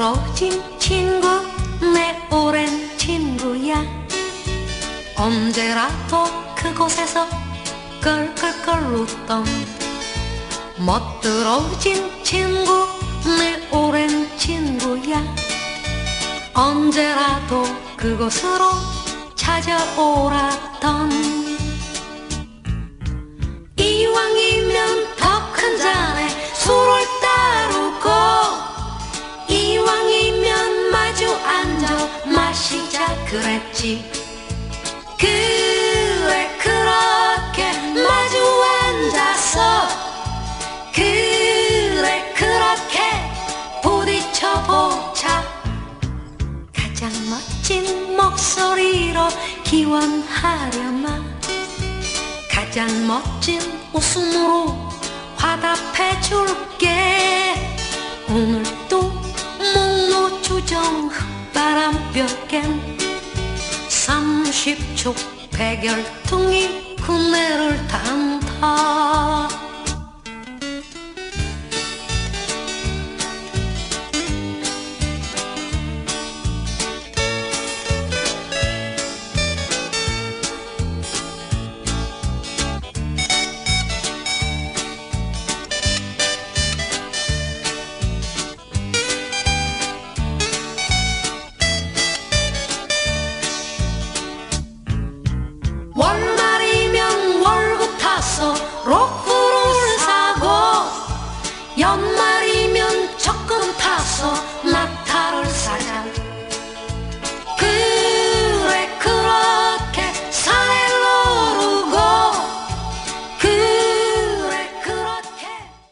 멋들어진 친구 내 오랜 친구야. 언제라도 그곳에서 끌끌끌 웃던 멋들어진 친구 내 오랜 친구야. 언제라도 그곳으로 찾아오라던 그랬지. 그래 그렇게 마주 앉아서 그래 그렇게 부딪혀 보자. 가장 멋진 목소리로 기원하려마. 가장 멋진 웃음으로 화답해 줄게. 오늘도 목노 주정 흙바람볕엔 30초 백열통이 구내를 탄다